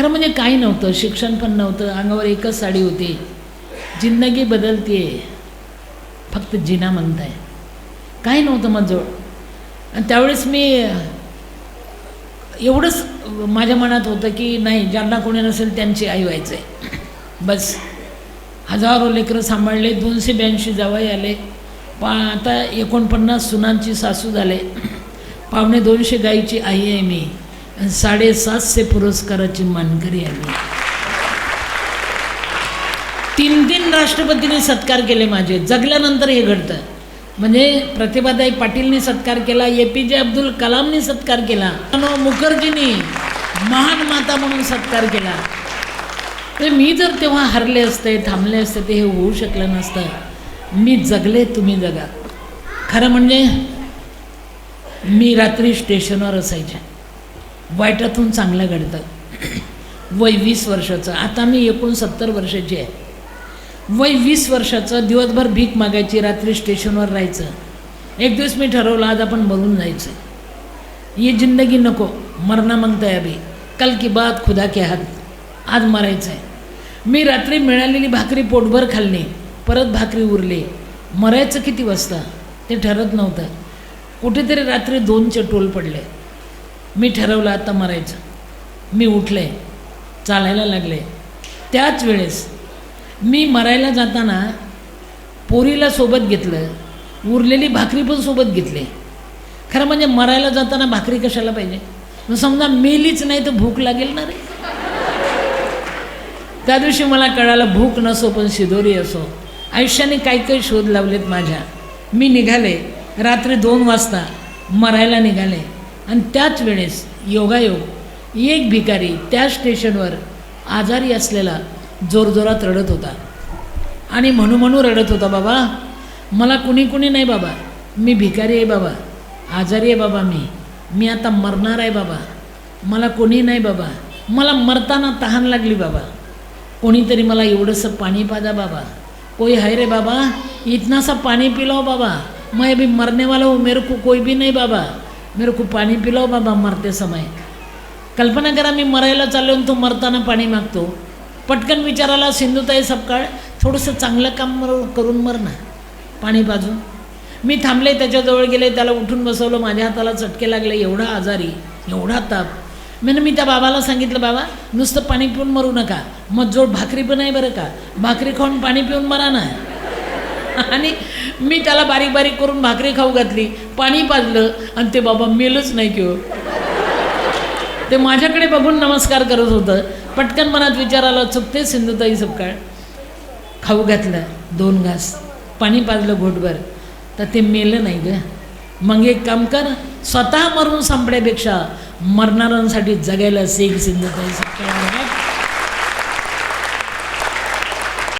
खरं म्हणजे काही नव्हतं शिक्षण पण नव्हतं अंगावर एकच साडी होती. जिंदगी बदलते फक्त जिना म्हणताय. काही नव्हतं माझं आणि त्यावेळेस मी एवढंच माझ्या मनात होतं की नाही ज्यांना कोणी नसेल त्यांची आई व्हायचं आहे बस. हजारो लेकरं सांभाळले दोनशे ब्याऐंशी जावाई आले. पा आता एकोणपन्नास सुनांची सासू झाले. पावणे दोनशे गाईची आई आहे मी. आणि साडेसातशे पुरस्काराची मानकरी आली. तीन तीन राष्ट्रपतींनी सत्कार केले माझे. जगल्यानंतर हे घडतं. म्हणजे प्रतिभाताई पाटीलने सत्कार केला ए पी जे अब्दुल कलामनी सत्कार केला प्रणव मुखर्जींनी महान माता म्हणून सत्कार केला. तर मी जर तेव्हा हरले असते थांबले असते ते हे होऊ शकलं नसतं. मी जगले तुम्ही जगा. खरं म्हणजे मी रात्री स्टेशनवर असायचे. वाईटातून चांगलं घडतं. वय वीस वर्षाचं. आता मी एकोणसत्तर वर्षाची आहे. वय वीस वर्षाचं दिवसभर भीक मागायची रात्री स्टेशनवर राहायचं. एक दिवस मी ठरवलं आज आपण मरून जायचं. ये जिंदगी नको. मरणा मागता है अभी कल की बात खुदा के हात आज मरायचं आहे मी रात्री मिळालेली भाकरी पोटभर खाल्ली. परत भाकरी उरली. मरायचं किती वाजता? ते ठरत नव्हतं. कुठेतरी रात्री दोनचे टोल पडले. मी ठरवलं आता मरायचं. मी उठले चालायला लागले. त्याच वेळेस मी मरायला जाताना पोरीला सोबत घेतलं उरलेली भाकरी पण सोबत घेतली. खरं म्हणजे मरायला जाताना भाकरी कशाला पाहिजे? मग समजा मेलीच नाही तर भूक लागेल ना रे. त्या दिवशी मला कळालं भूक नसो पण शिदोरी असो. आयुष्याने काही काही शोध लावलेत माझ्या. मी निघाले रात्री दोन वाजता मरायला निघाले. आणि त्याच वेळेस योगायोग एक भिकारी त्या स्टेशनवर आजारी असलेला जोरजोरात रडत होता. आणि म्हणू म्हणू रडत होता बाबा मला कुणी कुणी नाही बाबा मी भिकारी आहे बाबा आजारी आहे बाबा मी मी आता मरणार आहे बाबा मला कोणी नाही बाबा मला मरताना तहान लागली बाबा कोणीतरी मला एवढंसं पाणी पाजा बाबा कोई है रे बाबा इतना सा पानी पिलाओ बाबा मैं अभी मरने वाला हूँ मेरे को कोई भी नहीं बाबा मेरे को पाणी पिलाव बाबा मरते समय। कल्पना करा मी मरायला चाललो आणि तो मरताना पाणी मागतो. पटकन विचाराला सिंधुताई सपकाळ थोडंसं चांगलं काम मर करून मर ना पाणी पाजून. मी थांबले त्याच्याजवळ गेले त्याला उठून बसवलं माझ्या हाताला चटके लागले एवढा आजारी एवढा ताप. मी मी त्या बाबाला सांगितलं बाबा नुसतं पाणी पिऊन मरू नका. मग जोड भाकरी पण आहे बरं का? भाकरी खाऊन पाणी पिऊन मरा ना. आणि मी त्याला बारीक बारीक करून भाकरी खाऊ घातली पाणी पाजलं आणि ते बाबा मेलच नाही किंवा ते माझ्याकडे बघून नमस्कार करत होतं. पटकन मनात विचार आला चुकते सिंधुताई सपकाळ खाऊ घातलं दोन घास पाणी पाजलं घोटभर. तर ते मेलं नाही ग. मग एक काम कर स्वतः मरून संपण्यापेक्षा मरणाऱ्यांसाठी जगायला सेग सिंधुताई सपकाळ